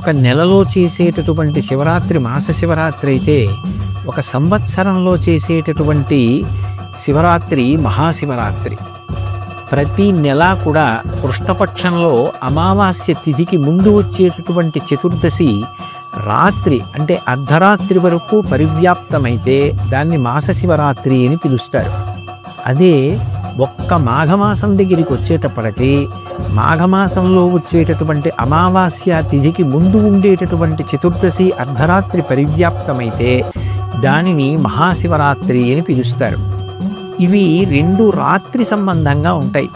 ఒక నెలలో చేసేటటువంటి శివరాత్రి మాస శివరాత్రి అయితే ఒక సంవత్సరంలో చేసేటటువంటి శివరాత్రి మహాశివరాత్రి. ప్రతి నెల కూడా కృష్ణపక్షంలో అమావాస్య తిథికి ముందు వచ్చేటటువంటి చతుర్దశి రాత్రి అంటే అర్ధరాత్రి వరకు పరివ్యాప్తమైతే దాన్ని మాస శివరాత్రి అని పిలుస్తారు. అదే ఒక్క మాఘమాసం దగ్గరికి వచ్చేటప్పటికి మాఘమాసంలో వచ్చేటటువంటి అమావాస్య తిథికి ముందు ఉండేటటువంటి చతుర్దశి అర్ధరాత్రి పరివ్యాప్తమైతే దానిని మహాశివరాత్రి అని పిలుస్తారు. ఇవి రెండు రాత్రి సంబంధంగా ఉంటాయి.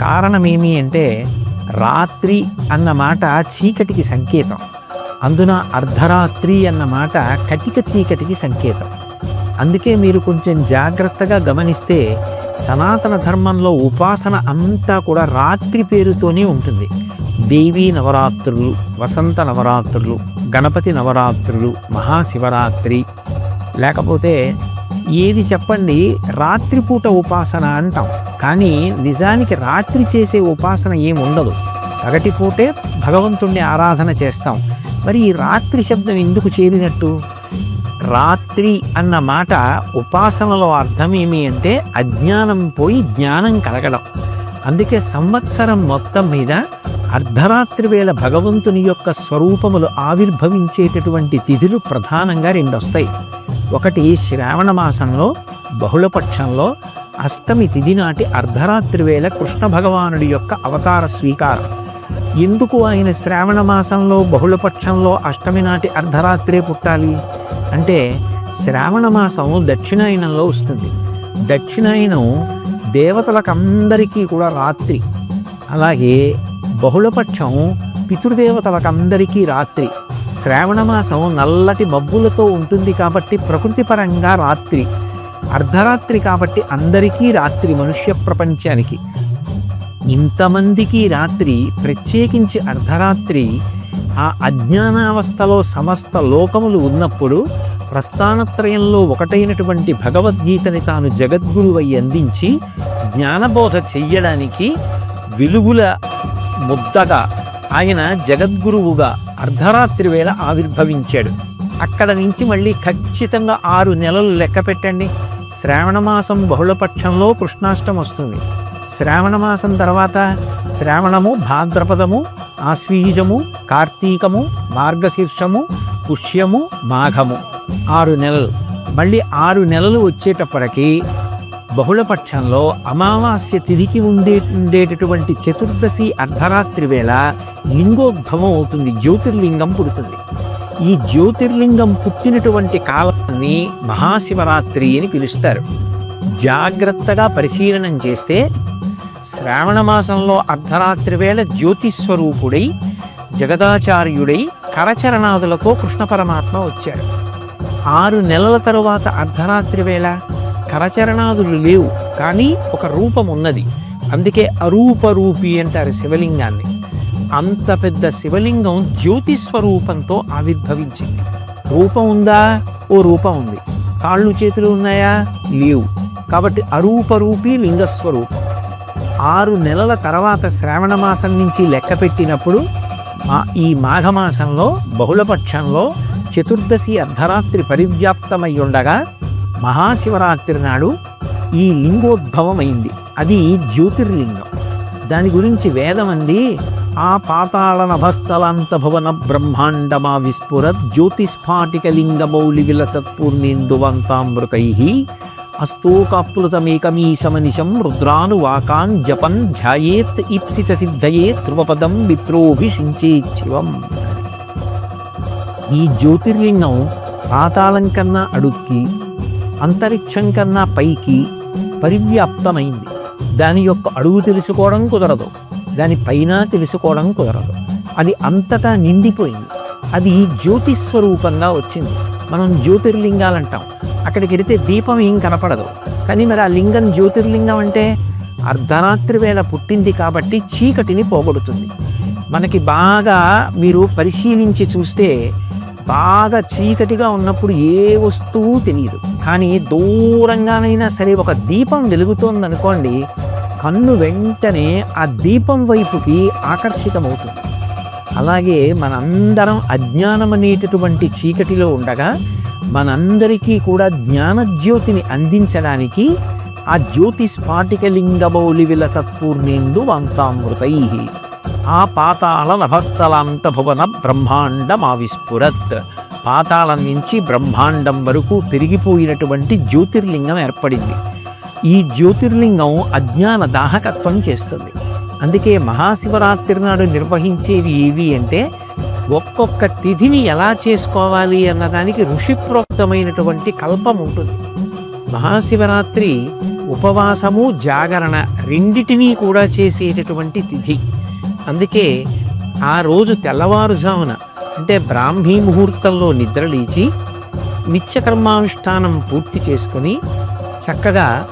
కారణం ఏమి అంటే రాత్రి అన్న మాట చీకటికి సంకేతం. అందున అర్ధరాత్రి అన్న మాట కటిక చీకటికి సంకేతం. అందుకే మీరు కొంచెం జాగ్రత్తగా గమనిస్తే సనాతన ధర్మంలో ఉపాసన అంతా కూడా రాత్రి పేరుతోనే ఉంటుంది. దేవీ నవరాత్రులు వసంత నవరాత్రులు గణపతి నవరాత్రులు మహాశివరాత్రి. లేకపోతే ఏది చెప్పండి రాత్రిపూట ఉపాసన అంటాం. కానీ నిజానికి రాత్రి చేసే ఉపాసన ఏమి ఉండదు పగటిపూటే భగవంతుణ్ణి ఆరాధన చేస్తాం. మరి ఈ రాత్రి శబ్దం ఎందుకు చేరినట్టు? రాత్రి అన్న మాట ఉపాసనలో అర్థం ఏమి అంటే అజ్ఞానం పోయి జ్ఞానం కలగడం. అందుకే సంవత్సరం మొత్తం మీద అర్ధరాత్రి వేళ భగవంతుని యొక్క స్వరూపములు ఆవిర్భవించేటటువంటి తిథులు ప్రధానంగా రెండు వస్తాయి ఒకటి శ్రావణ మాసంలో బహుళపక్షంలో అష్టమి తిథి నాటి అర్ధరాత్రి వేళ కృష్ణ భగవానుడి యొక్క అవతార స్వీకారం. ఎందుకు ఆయన శ్రావణ మాసంలో బహుళపక్షంలో అష్టమి నాటి అర్ధరాత్రే పుట్టాలి? అంటే శ్రావణ మాసం దక్షిణాయనంలో వస్తుంది. దక్షిణాయనం దేవతలకందరికీ కూడా రాత్రి. అలాగే బహుళపక్షం పితృదేవతలకందరికీ రాత్రి. శ్రావణ మాసం నల్లటి మబ్బులతో ఉంటుంది కాబట్టి ప్రకృతి పరంగా రాత్రి. అర్ధరాత్రి కాబట్టి అందరికీ రాత్రి మనుష్య ప్రపంచానికి. ఇంతమందికి రాత్రి ప్రత్యేకించి అర్ధరాత్రి ఆ అజ్ఞానావస్థలో సమస్త లోకములు ఉన్నప్పుడు ప్రస్థానత్రయంలో ఒకటైనటువంటి భగవద్గీతని తాను జగద్గురువై అందించి జ్ఞానబోధ చెయ్యడానికి వెలుగుల ముద్దగా ఆయన జగద్గురువుగా అర్ధరాత్రి వేళ ఆవిర్భవించాడు. అక్కడ నుంచి మళ్ళీ ఖచ్చితంగా ఆరు నెలలు లెక్క పెట్టండి. శ్రావణమాసం బహుళపక్షంలో కృష్ణాష్టం వస్తుంది. శ్రావణమాసం తర్వాత శ్రావణము భాద్రపదము ఆశ్వీజము కార్తీకము మార్గశీర్షము పుష్యము మాఘము. ఆరు నెలలు. మళ్ళీ ఆరు నెలలు వచ్చేటప్పటికి బహుళపక్షంలో అమావాస్య తిథికి ఉండే ఉండేటటువంటి చతుర్దశి అర్ధరాత్రి వేళ లింగోద్భవం అవుతుంది జ్యోతిర్లింగం పుడుతుంది. ఈ జ్యోతిర్లింగం పుట్టినటువంటి కాలాన్ని మహాశివరాత్రి అని పిలుస్తారు. జాగ్రత్తగా పరిశీలనం చేస్తే శ్రావణ మాసంలో అర్ధరాత్రి వేళ జ్యోతిస్వరూపుడై జగదాచార్యుడై కరచరణాదులతో కృష్ణ పరమాత్మ వచ్చాడు. ఆరు నెలల తరువాత అర్ధరాత్రి వేళ కరచరణాదులు లేవు కానీ ఒక రూపం ఉన్నది అందుకే అరూపరూపి అంటారు శివలింగాన్ని. అంత పెద్ద శివలింగం జ్యోతిస్వరూపంతో ఆవిర్భవించింది. రూపం ఉందా? ఓ రూపం ఉంది. కాళ్ళు చేతులు ఉన్నాయా? లేవు. కాబట్టి అరూపరూపి లింగస్వరూపం. ఆరు నెలల తర్వాత శ్రావణ మాసం నుంచి లెక్క పెట్టినప్పుడు మా ఈ మాఘమాసంలో బహుళపక్షంలో చతుర్దశి అర్ధరాత్రి పరివ్యాప్తమై ఉండగా మహాశివరాత్రి నాడు ఈ లింగోద్భవం అయింది అది జ్యోతిర్లింగం. దాని గురించి వేదం అంది ఆ పాతాళ నభస్థలాంత భవన బ్రహ్మాండమా విస్ఫురత్ జ్యోతిస్ఫాటిక లింగమౌలి విలసత్పూర్ణేందువంతామృతై అస్తోకాప్లుతమేకమీశమనిశం రుద్రానువాకాన్ జపన్ ధ్యాయేత్ ఈప్సిత సిద్ధయే ధ్రువపదం విప్రోభిషించేచ్చివం ఈ జ్యోతిర్లింగం పాతాళం కన్నా అడుక్కి అంతరిక్షం కన్నా పైకి పరివ్యాప్తమైంది. దాని యొక్క అడుగు తెలుసుకోవడం కుదరదు. దాని పైన తెలుసుకోవడం కుదరదు. అది అంతటా నిండిపోయింది. అది జ్యోతిస్వరూపంగా వచ్చింది. మనం జ్యోతిర్లింగాలంటాం. అక్కడికి వెడితే దీపం ఏం కనపడదు. కానీ మరి ఆ లింగం జ్యోతిర్లింగం అంటే అర్ధరాత్రి వేళ పుట్టింది కాబట్టి చీకటిని పోగొడుతుంది. మనకి బాగా మీరు పరిశీలించి చూస్తే బాగా చీకటిగా ఉన్నప్పుడు ఏ వస్తువు తెలియదు. కానీ దూరంగానైనా సరే ఒక దీపం వెలుగుతోంది అనుకోండి కన్ను వెంటనే ఆ దీపం వైపుకి ఆకర్షితమవుతుంది. అలాగే మనందరం అజ్ఞానం అనేటటువంటి చీకటిలో ఉండగా మనందరికీ కూడా జ్ఞానజ్యోతిని అందించడానికి ఆ జ్యోతి స్ఫాటికలింగమౌలి విలసత్పూర్ణేందు వంతామృతై. ఆ పాతాళ నభస్థలాంత భువన బ్రహ్మాండమావిస్ఫురత్. పాతాళం నుంచి బ్రహ్మాండం వరకు పెరిగిపోయినటువంటి జ్యోతిర్లింగం ఏర్పడింది. ఈ జ్యోతిర్లింగం అజ్ఞాన దాహకత్వం చేస్తుంది. అందుకే మహాశివరాత్రి నాడు నిర్వహించేవి ఏవి అంటే ఒక్కొక్క తిథిని ఎలా చేసుకోవాలి అన్నదానికి ఋషిప్రోక్తమైనటువంటి కల్పం ఉంటుంది. మహాశివరాత్రి ఉపవాసము జాగరణ రెండిటినీ కూడా చేసేటటువంటి తిథి. అందుకే ఆ రోజు తెల్లవారుజామున అంటే బ్రాహ్మీ ముహూర్తంలో నిద్రలేచి నిత్యకర్మానుష్ఠానం పూర్తి చేసుకుని చక్కగా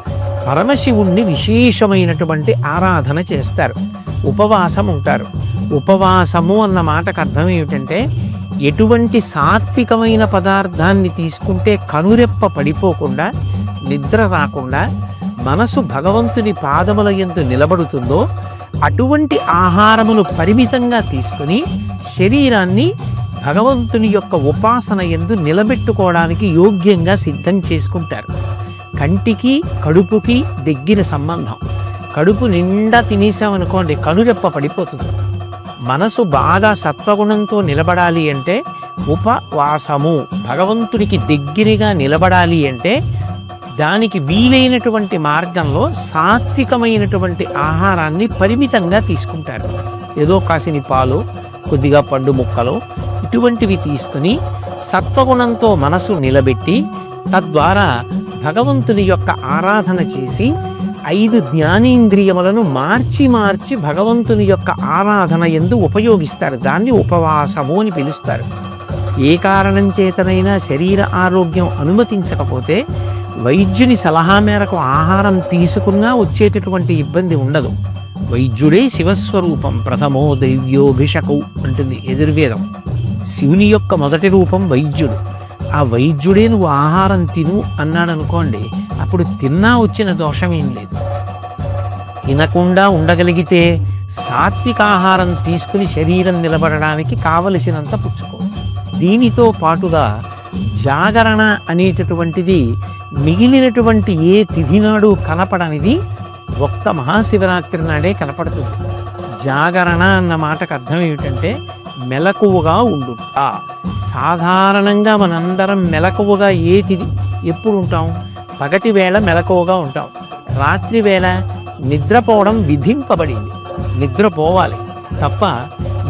పరమశివుణ్ణి విశేషమైనటువంటి ఆరాధన చేస్తారు. ఉపవాసం ఉంటారు ఉపవాసము అన్న మాటకు అర్థం ఏమిటంటే ఎటువంటి సాత్వికమైన పదార్థాన్ని తీసుకుంటే కనురెప్ప పడిపోకుండా నిద్ర రాకుండా మనసు భగవంతుని పాదముల ఎందు నిలబడుతుందో అటువంటి ఆహారమును పరిమితంగా తీసుకుని శరీరాన్ని భగవంతుని యొక్క ఉపాసన ఎందు నిలబెట్టుకోవడానికి యోగ్యంగా సిద్ధం చేసుకుంటారు. కంటికి కడుపుకి దగ్గర సంబంధం. కడుపు నిండా తినేసామనుకోండి కనురెప్ప పడిపోతుంది. మనసు బాగా సత్వగుణంతో నిలబడాలి అంటే ఉపవాసము. భగవంతునికి దగ్గరగా నిలబడాలి అంటే దానికి వీలైనటువంటి మార్గంలో సాత్వికమైనటువంటి ఆహారాన్ని పరిమితంగా తీసుకుంటారు. ఏదో కాసిని పాలు కొద్దిగా పండు ముక్కలు ఇటువంటివి తీసుకుని సత్వగుణంతో మనసు నిలబెట్టి తద్వారా భగవంతుని యొక్క ఆరాధన చేసి ఐదు జ్ఞానేంద్రియములను మార్చి మార్చి భగవంతుని యొక్క ఆరాధన ఎందు ఉపయోగిస్తారు. దాన్ని ఉపవాసము అని పిలుస్తారు. ఏ కారణం చేతనైనా శరీర ఆరోగ్యం అనుమతించకపోతే వైద్యుని సలహా మేరకు ఆహారం తీసుకున్నా వచ్చేటటువంటి ఇబ్బంది ఉండదు. వైద్యుడే శివస్వరూపం ప్రథమో దైవ్యోభిషకు అంటుంది యజుర్వేదం. శివుని యొక్క మొదటి రూపం వైద్యుడు. ఆ వైద్యుడే నువ్వు ఆహారం తిను అన్నాడు అనుకోండి అప్పుడు తిన్నా వచ్చిన దోషమేం లేదు. తినకుండా ఉండగలిగితే సాత్విక ఆహారం తీసుకుని శరీరం నిలబడడానికి కావలసినంత పుచ్చుకోవచ్చు దీనితో పాటుగా జాగరణ అనేటటువంటిది మిగిలినటువంటి ఏ తిథి నాడు కనపడనిది ఒక్క మహాశివరాత్రి నాడే కనపడుతుంది. జాగరణ అన్న మాటకు అర్థం ఏమిటంటే మెలకువగా ఉండుట. సాధారణంగా మనందరం మెలకువగా ఏది ఎప్పుడు ఉంటాం? పగటి వేళ మెలకువగా ఉంటాం. రాత్రి వేళ నిద్రపోవడం విధింపబడింది. నిద్రపోవాలి. తప్ప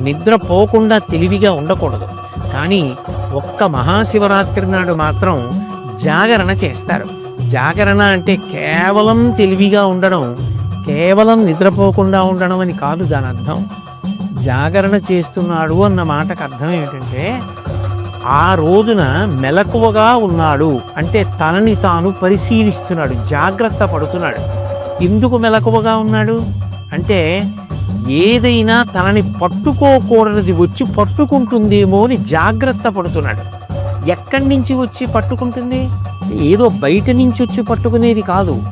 నిద్రపోకుండా తెలివిగా ఉండకూడదు. కానీ ఒక్క మహాశివరాత్రి నాడు మాత్రం జాగరణ చేస్తారు. జాగరణ అంటే కేవలం తెలివిగా ఉండడం కేవలం నిద్రపోకుండా ఉండడం అని కాదు దాని అర్థం జాగరణ చేస్తున్నాడు అన్న మాటకు అర్థం ఏమిటంటే ఆ రోజున మెలకువగా ఉన్నాడు. అంటే తనని తాను పరిశీలిస్తున్నాడు జాగ్రత్త పడుతున్నాడు. ఎందుకు మెలకువగా ఉన్నాడు? అంటే ఏదైనా తనని పట్టుకోకూడనిది వచ్చి పట్టుకుంటుందేమో అని జాగ్రత్త పడుతున్నాడు. ఎక్కడి నుంచి వచ్చి పట్టుకుంటుంది? ఏదో బయట నుంచి వచ్చి పట్టుకునేది కాదు.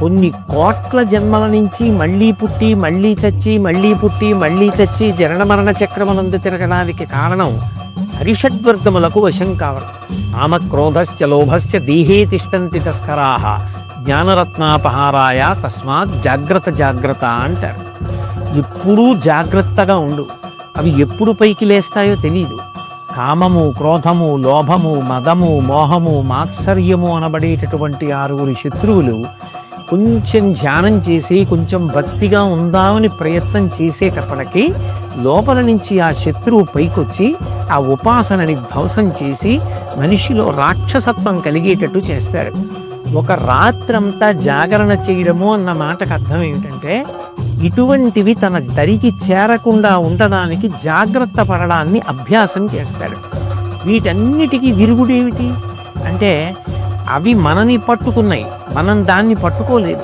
కొన్ని కోట్ల జన్మల నుంచి మళ్ళీ పుట్టి మళ్ళీ చచ్చి మళ్ళీ పుట్టి మళ్ళీ చచ్చి జనన మరణ చక్రమునందు తిరగడానికి కారణం హరిషద్వర్గములకు వశం కావడం. కామక్రోధశ్చ లోభశ్చ దేహే తిష్టంతి తస్కరాహ జ్ఞానరత్నాపహారాయ తస్మాత్ జాగ్రత్త జాగ్రత్త అంటారు. ఎప్పుడూ జాగ్రత్తగా ఉండు. అవి ఎప్పుడు పైకి లేస్తాయో తెలియదు కామము క్రోధము లోభము మదము మోహము మాత్సర్యము అనబడేటటువంటి ఆరుగురి శత్రువులు కొంచెం ధ్యానం చేసి కొంచెం భక్తిగా ఉందామని ప్రయత్నం చేసేటప్పటికి లోపల నుంచి ఆ శత్రువు పైకొచ్చి ఆ ఉపాసనని ధ్వంసం చేసి మనిషిలో రాక్షసత్వం కలిగేటట్టు చేస్తాడు. ఒక రాత్రంతా జాగరణ చేయడము అన్న మాటకు అర్థం ఏమిటంటే ఇటువంటివి తన దరికి చేరకుండా ఉండడానికి జాగ్రత్త పడడాన్ని అభ్యాసం చేస్తాడు. వీటన్నిటికీ విరుగుడేమిటి? అంటే అవి మనని పట్టుకున్నాయి. మనం దాన్ని పట్టుకోలేదు.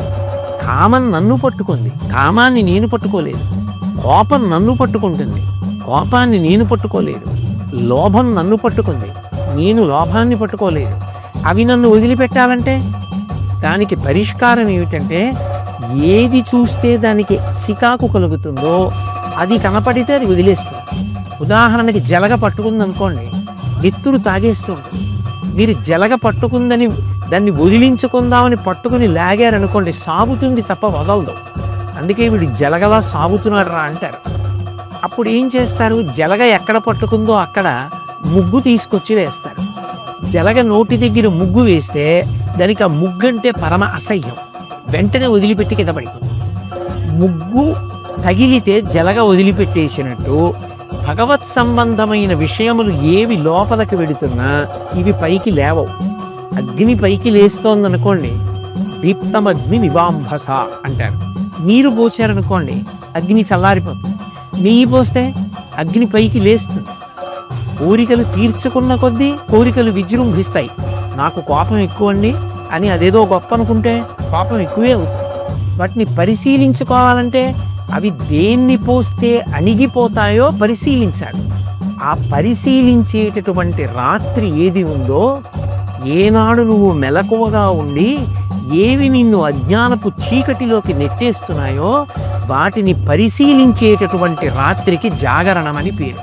కామన్ నన్ను పట్టుకుంది. కామాన్ని నేను పట్టుకోలేదు. కోపం నన్ను పట్టుకుంటుంది. కోపాన్ని నేను పట్టుకోలేదు. లోభం నన్ను పట్టుకుంది. నేను లోభాన్ని పట్టుకోలేదు. అవి నన్ను వదిలిపెట్టాలంటే దానికి పరిష్కారం ఏమిటంటే ఏది చూస్తే దానికి చికాకు కలుగుతుందో అది కనపడితే అది వదిలేస్తుంది. ఉదాహరణకి జలగ పట్టుకుంది అనుకోండి నెత్తురు తాగేస్తూ ఉంటుంది. మీరు జలగ పట్టుకుందని దాన్ని వదిలించుకుందామని పట్టుకుని లాగారనుకోండి సాగుతుంది తప్ప వదలదు. అందుకే వీడు జలగలా సాగుతున్నాడు రా అంటారు. అప్పుడు ఏం చేస్తారు? జలగ ఎక్కడ పట్టుకుందో అక్కడ ముగ్గు తీసుకొచ్చి వేస్తారు. జలగ నోటి దగ్గర ముగ్గు వేస్తే దానికి ఆ ముగ్గు అంటే పరమ అసహ్యం. వెంటనే వదిలిపెట్టి కింద పడిపోతుంది. ముగ్గు తగిలితే జలగ వదిలిపెట్టేసినట్టు భగవత్ సంబంధమైన విషయములు ఏవి లోపలికి వెడుతున్నా ఇవి పైకి లేవవు. అగ్ని పైకి లేస్తోందనుకోండి దీప్తమగ్ని నివాంభస అంటారు. నీరు పోసారనుకోండి అగ్ని చల్లారిపోతుంది. నెయ్యి పోస్తే అగ్ని పైకి లేస్తుంది. కోరికలు తీర్చుకున్న కొద్దీ కోరికలు విజృంభిస్తాయి. నాకు కోపం ఎక్కువ అండి అని అదేదో గొప్ప అనుకుంటే కోపం ఎక్కువే అవుతుంది. వాటిని పరిశీలించుకోవాలంటే అవి దేన్ని పోస్తే అణిగిపోతాయో పరిశీలించాడు. ఆ పరిశీలించేటటువంటి రాత్రి ఏది ఉందో ఏనాడు నువ్వు మెలకువగా ఉండి ఏవి నిన్ను అజ్ఞానపు చీకటిలోకి నెట్టేస్తున్నాయో వాటిని పరిశీలించేటటువంటి రాత్రికి జాగరణమని పేరు.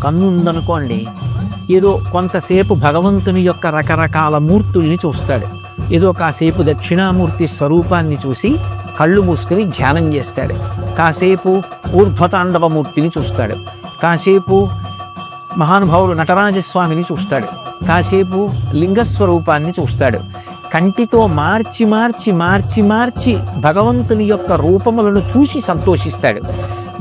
కన్నుందనుకోండి ఏదో కొంతసేపు భగవంతుని యొక్క రకరకాల మూర్తుల్ని చూస్తాడు. ఏదో కాసేపు దక్షిణామూర్తి స్వరూపాన్ని చూసి కళ్ళు మూసుకుని ధ్యానం చేస్తాడు. కాసేపు ఊర్ధ్వతాండవమూర్తిని చూస్తాడు. కాసేపు మహానుభావుడు నటరాజస్వామిని చూస్తాడు. కాసేపు లింగస్వరూపాన్ని చూస్తాడు. కంటితో మార్చి మార్చి మార్చి మార్చి భగవంతుని యొక్క రూపములను చూసి సంతోషిస్తాడు.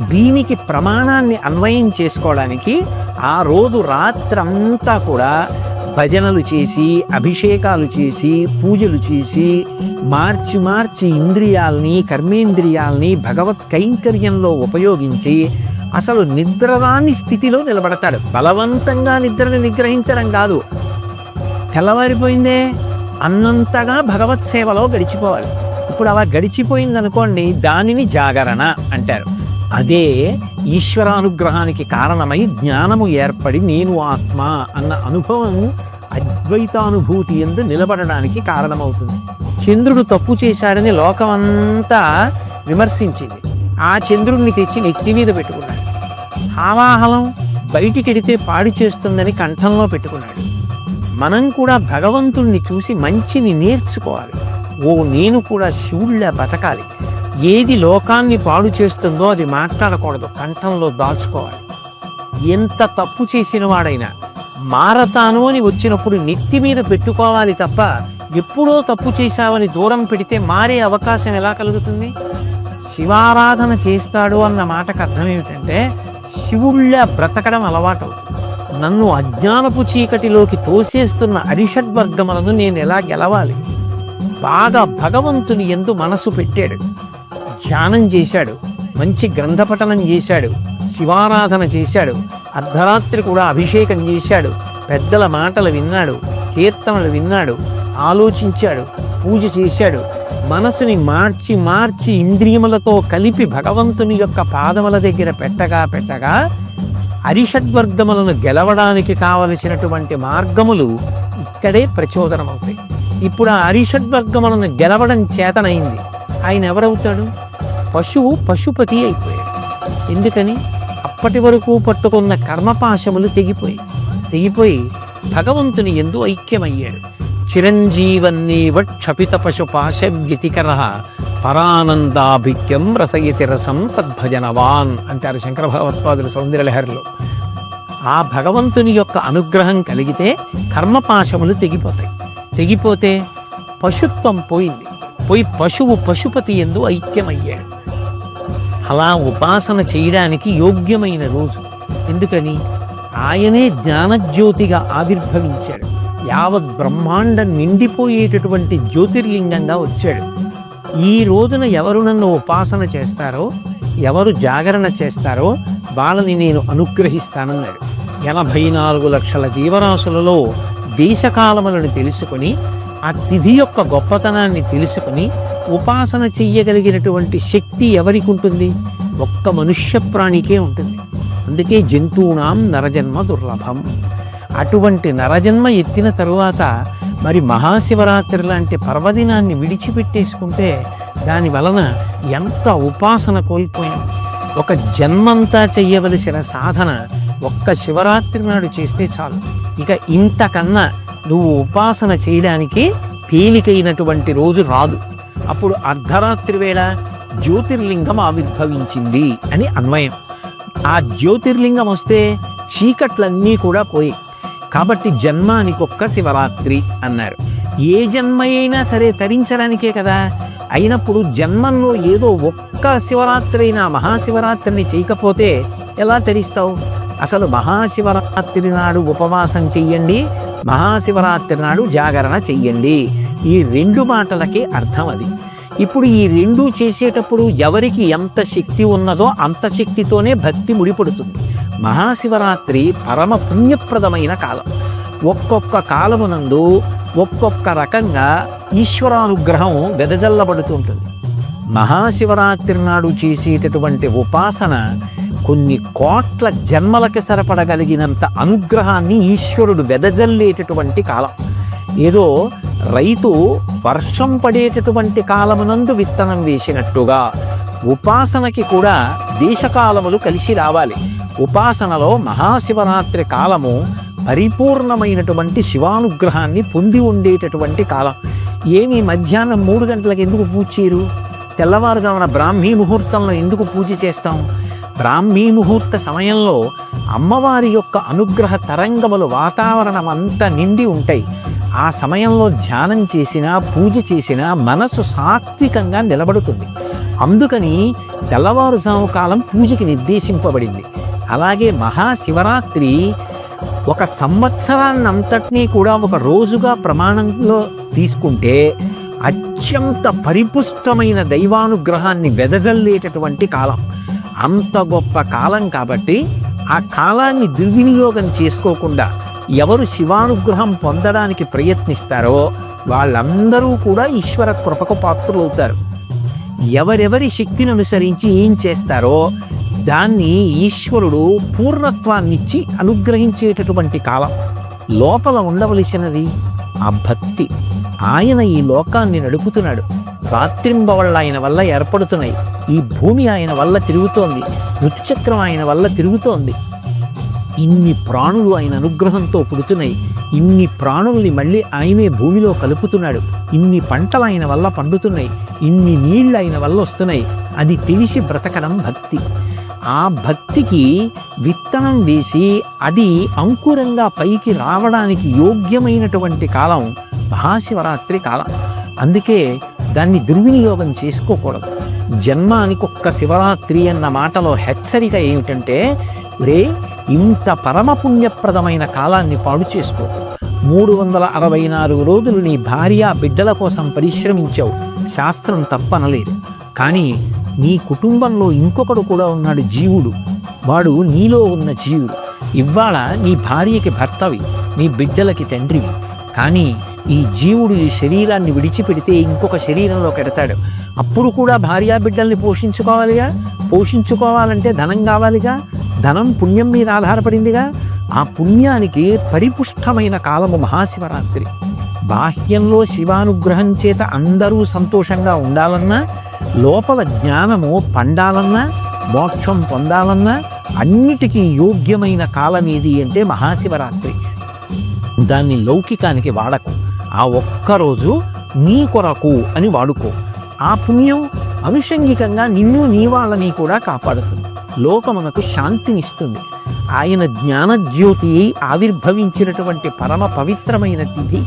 దీనికి ప్రమాణాన్ని అన్వయం చేసుకోవడానికి ఆ రోజు రాత్రంతా కూడా భజనలు చేసి అభిషేకాలు చేసి పూజలు చేసి మార్చి మార్చి ఇంద్రియాల్ని కర్మేంద్రియాల్ని భగవత్ కైంకర్యంలో ఉపయోగించి అసలు నిద్రరాని స్థితిలో నిలబడతాడు. బలవంతంగా నిద్రను నిగ్రహించడం కాదు. తెల్లవారిపోయిందే అన్నంతగా భగవత్ సేవలో గడిచిపోవాలి. ఇప్పుడు అలా గడిచిపోయిందనుకోండి దానిని జాగరణ అంటారు. అదే ఈశ్వరానుగ్రహానికి కారణమై జ్ఞానము ఏర్పడి నేను ఆత్మ అన్న అనుభవం అద్వైతానుభూతి ఎందు నిలబడడానికి కారణమవుతుంది. చంద్రుడు తప్పు చేశాడని లోకమంతా విమర్శించింది. ఆ చంద్రుడిని తెచ్చి నెత్తి మీద పెట్టుకున్నాడు. హావాహలం బయటికెడితే పాడు చేస్తుందని కంఠంలో పెట్టుకున్నాడు. మనం కూడా భగవంతుణ్ణి చూసి మంచిని నేర్చుకోవాలి. ఓ నేను కూడా శివుళ్ళ బతకాలి. ఏది లోకాన్ని పాడు చేస్తుందో అది మాట్లాడకూడదు కంఠంలో దాచుకోవాలి. ఎంత తప్పు చేసిన వాడైనా మారతాను అని వచ్చినప్పుడు నెత్తి మీద పెట్టుకోవాలి తప్ప ఎప్పుడో తప్పు చేశావని దూరం పెడితే మారే అవకాశం ఎలా కలుగుతుంది? శివారాధన చేస్తాడు అన్న మాటకు అర్థం ఏమిటంటే శివుళ్ళ బ్రతకడం అలవాటు నన్ను అజ్ఞానపు చీకటిలోకి తోసేస్తున్న అరిషడ్వర్గములను నేను ఎలా గెలవాలి? బాగా భగవంతుని ఎందు మనసు పెట్టాడు. ధ్యానం చేశాడు. మంచి గ్రంథపఠనం చేశాడు. శివారాధన చేశాడు. అర్ధరాత్రి కూడా అభిషేకం చేశాడు. పెద్దల మాటలు విన్నాడు. కీర్తనలు విన్నాడు. ఆలోచించాడు. పూజ చేశాడు. మనసుని మార్చి మార్చి ఇంద్రియములతో కలిపి భగవంతుని యొక్క పాదముల దగ్గర పెట్టగా పెట్టగా అరిషడ్వర్గములను గెలవడానికి కావలసినటువంటి మార్గములు ఇక్కడే ప్రచోదనమవుతాయి. ఇప్పుడు ఆ అరిషడ్వర్గములను గెలవడం చేతనైంది. ఆయన ఎవరవుతాడు? పశువు పశుపతి అయిపోయాడు. ఎందుకని? అప్పటి వరకు పట్టుకున్న కర్మపాశములు తెగిపోయి తెగిపోయి భగవంతుని ఎందు ఐక్యమయ్యాడు. చిరంజీవన్నీవ క్షపిత పశుపాశ వ్యతికర పరానందాభిక్యం రసయతి రసం తద్భజనవాన్ అంటారు శంకర భగవత్పాదుల సౌందర్యలహరిలో ఆ భగవంతుని యొక్క అనుగ్రహం కలిగితే కర్మపాశములు తెగిపోతాయి. తెగిపోతే పశుత్వం పోయింది. పోయి పశువు పశుపతి ఎందు ఐక్యమయ్యాడు. అలా ఉపాసన చేయడానికి యోగ్యమైన రోజు. ఎందుకని? ఆయనే జ్ఞానజ్యోతిగా ఆవిర్భవించాడు. యావత్ బ్రహ్మాండం నిండిపోయేటటువంటి జ్యోతిర్లింగంగా వచ్చాడు. ఈ రోజున ఎవరు నన్ను ఉపాసన చేస్తారో ఎవరు జాగరణ చేస్తారో వాళ్ళని నేను అనుగ్రహిస్తానన్నాడు. ఎనభై నాలుగు లక్షల జీవరాశులలో దేశకాలములను తెలుసుకొని ఆ తిథి యొక్క గొప్పతనాన్ని తెలుసుకుని ఉపాసన చెయ్యగలిగినటువంటి శక్తి ఎవరికి ఉంటుంది ఒక్క మనుష్య ప్రాణికే ఉంటుంది. అందుకే జంతువునాం నరజన్మ దుర్లభం. అటువంటి నరజన్మ ఎత్తిన తరువాత మరి మహాశివరాత్రి లాంటి పర్వదినాన్ని విడిచిపెట్టేసుకుంటే దాని వలన ఎంత ఉపాసన కోల్పోయాం. ఒక జన్మంతా చెయ్యవలసిన సాధన ఒక్క శివరాత్రి నాడు చేస్తే చాలు. ఇక ఇంతకన్నా నువ్వు ఉపాసన చేయడానికి తేలికైనటువంటి రోజు రాదు. అప్పుడు అర్ధరాత్రి వేళ జ్యోతిర్లింగం ఆవిర్భవించింది అని అన్వయం. ఆ జ్యోతిర్లింగం వస్తే చీకట్లన్నీ కూడా పోయి కాబట్టి జన్మానికొక్క శివరాత్రి అన్నారు. ఏ జన్మ అయినా సరే తరించడానికే కదా. అయినప్పుడు జన్మంలో ఏదో ఒక్క శివరాత్రి అయినా మహాశివరాత్రిని చేయకపోతే ఎలా తరిస్తావు? అసలు మహాశివరాత్రి నాడు ఉపవాసం చెయ్యండి మహాశివరాత్రి నాడు జాగరణ చెయ్యండి. ఈ రెండు మాటలకే అర్థం అది. ఇప్పుడు ఈ రెండు చేసేటప్పుడు ఎవరికి ఎంత శక్తి ఉన్నదో అంత శక్తితోనే భక్తి ముడిపడుతుంది. మహాశివరాత్రి పరమ పుణ్యప్రదమైన కాలం. ఒక్కొక్క కాలమునందు ఒక్కొక్క రకంగా ఈశ్వరానుగ్రహం వెదజల్లబడుతుంటుంది మహాశివరాత్రి నాడు చేసేటటువంటి ఉపాసన కొన్ని కోట్ల జన్మలకి సరిపడగలిగినంత అనుగ్రహాన్ని ఈశ్వరుడు వెదజల్లేటటువంటి కాలం. ఏదో రైతు వర్షం పడేటటువంటి కాలమునందు విత్తనం వేసినట్టుగా ఉపాసనకి కూడా దేశకాలములు కలిసి రావాలి. ఉపాసనలో మహాశివరాత్రి కాలము పరిపూర్ణమైనటువంటి శివానుగ్రహాన్ని పొంది ఉండేటటువంటి కాలం. ఏమి మధ్యాహ్నం మూడు గంటలకు ఎందుకు పూజ చేయరు? తెల్లవారుజామున బ్రాహ్మీ ముహూర్తంలో ఎందుకు పూజ చేస్తాం? బ్రాహ్మీ ముహూర్త సమయంలో అమ్మవారి యొక్క అనుగ్రహ తరంగములు వాతావరణం అంతా నిండి ఉంటాయి. ఆ సమయంలో ధ్యానం చేసినా పూజ చేసినా మనసు సాత్వికంగా నిలబడుతుంది. అందుకని తెల్లవారుజాము కాలం పూజకి నిర్దేశింపబడింది. అలాగే మహాశివరాత్రి ఒక సంవత్సరాన్నంతటినీ కూడా ఒక రోజుగా ప్రమాణంలో తీసుకుంటే అత్యంత పరిపుష్టమైన దైవానుగ్రహాన్ని వెదజల్లేటటువంటి కాలం. అంత గొప్ప కాలం కాబట్టి ఆ కాలాన్ని దుర్వినియోగం చేసుకోకుండా ఎవరు శివానుగ్రహం పొందడానికి ప్రయత్నిస్తారో వాళ్ళందరూ కూడా ఈశ్వర కృపకు పాత్రులవుతారు. ఎవరెవరి శక్తిని అనుసరించి ఏం చేస్తారో దాన్ని ఈశ్వరుడు పూర్ణత్వాన్నిచ్చి అనుగ్రహించేటటువంటి కాలం. లోపల ఉండవలసినది ఆ భక్తి. ఆయన ఈ లోకాన్ని నడుపుతున్నాడు. రాత్రింబవళ్ళ ఆయన వల్ల ఏర్పడుతున్నాయి. ఈ భూమి ఆయన వల్ల తిరుగుతోంది. ఋతుచక్రం ఆయన వల్ల తిరుగుతోంది. ఇన్ని ప్రాణులు ఆయన అనుగ్రహంతో పుడుతున్నాయి. ఇన్ని ప్రాణుల్ని మళ్ళీ ఆయనే భూమిలో కలుపుతున్నాడు. ఇన్ని పంటలు ఆయన వల్ల పండుతున్నాయి. ఇన్ని నీళ్ళు ఆయన వల్ల వస్తున్నాయి. అది తెలిసి బ్రతకడం భక్తి. ఆ భక్తికి విత్తనం వేసి అది అంకురంగా పైకి రావడానికి యోగ్యమైనటువంటి కాలం. మహాశివరాత్రి కాలం. అందుకే దాన్ని దుర్వినియోగం చేసుకోకూడదు. జన్మానికి ఒక్క శివరాత్రి అన్న మాటలో హెచ్చరిక ఏమిటంటే రే ఇంత పరమ పుణ్యప్రదమైన కాలాన్ని పాడు చేసుకో. మూడు వందల అరవై నాలుగు రోజులు నీ భార్య బిడ్డల కోసం పరిశ్రమించావు. శాస్త్రం తప్పనలేదు. కానీ నీ కుటుంబంలో ఇంకొకడు కూడా ఉన్నాడు జీవుడు. వాడు నీలో ఉన్న జీవుడు. ఇవాళ నీ భార్యకి భర్తవి నీ బిడ్డలకి తండ్రివి. కానీ ఈ జీవుడు ఈ శరీరాన్ని విడిచిపెడితే ఇంకొక శరీరంలో ఎడతాడు. అప్పుడు కూడా భార్యా బిడ్డల్ని పోషించుకోవాలిగా? పోషించుకోవాలంటే ధనం కావాలిగా? ధనం పుణ్యం మీద ఆధారపడిందిగా? ఆ పుణ్యానికి పరిపుష్టమైన కాలము మహాశివరాత్రి. బాహ్యంలో శివానుగ్రహం చేత అందరూ సంతోషంగా ఉండాలన్నా లోపల జ్ఞానము పండాలన్నా మోక్షం పొందాలన్నా అన్నిటికీ యోగ్యమైన కాలం ఏది అంటే మహాశివరాత్రి. దాన్ని లౌకికానికి వాడకు. ఆ ఒక్కరోజు నీ కొరకు అని వాడుకో. ఆ పుణ్యం అనుషంగికంగా నిన్ను నీ వాళ్ళని కూడా కాపాడుతుంది. లోకమునకు శాంతినిస్తుంది. ఆయన జ్ఞానజ్యోతి ఆవిర్భవించినటువంటి పరమ పవిత్రమైన తిథి.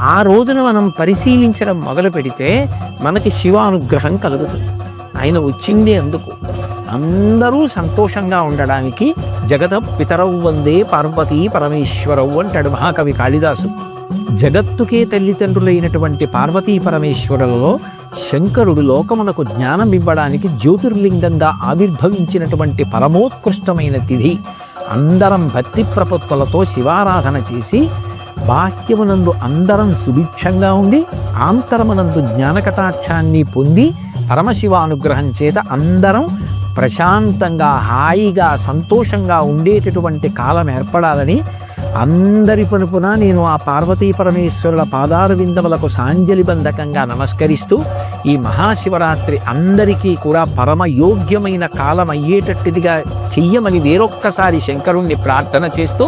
ఆ రోజున మనం పరిశీలించడం మొదలు పెడితే మనకి శివానుగ్రహం కలుగుతుంది. ఆయన వచ్చిందే అందుకు. అందరూ సంతోషంగా ఉండడానికి జగత పితరవు వందే పార్వతీ పరమేశ్వరవు అంటాడు మహాకవి కాళిదాసు. జగత్తుకే తల్లిదండ్రులైనటువంటి పార్వతీ పరమేశ్వరులలో శంకరుడు లోకమునకు జ్ఞానం ఇవ్వడానికి జ్యోతిర్లింగంగా ఆవిర్భవించినటువంటి పరమోత్కృష్టమైన తిథి. అందరం భక్తి ప్రపత్తులతో శివారాధన చేసి బాహ్యమునందు అందరం సుభిక్షంగా ఉండి ఆంతరమునందు జ్ఞానకటాక్షాన్ని పొంది పరమశివానుగ్రహం చేత అందరం ప్రశాంతంగా హాయిగా సంతోషంగా ఉండేటటువంటి కాలం ఏర్పడాలని అందరి పనుపున నేను ఆ పార్వతీ పరమేశ్వరుల పాదార విందములకు సాంజలిబంధకంగా నమస్కరిస్తూ ఈ మహాశివరాత్రి అందరికీ కూడా పరమయోగ్యమైన కాలం అయ్యేటట్టుదిగా చెయ్యమని వేరొక్కసారి శంకరుణ్ణి ప్రార్థన చేస్తూ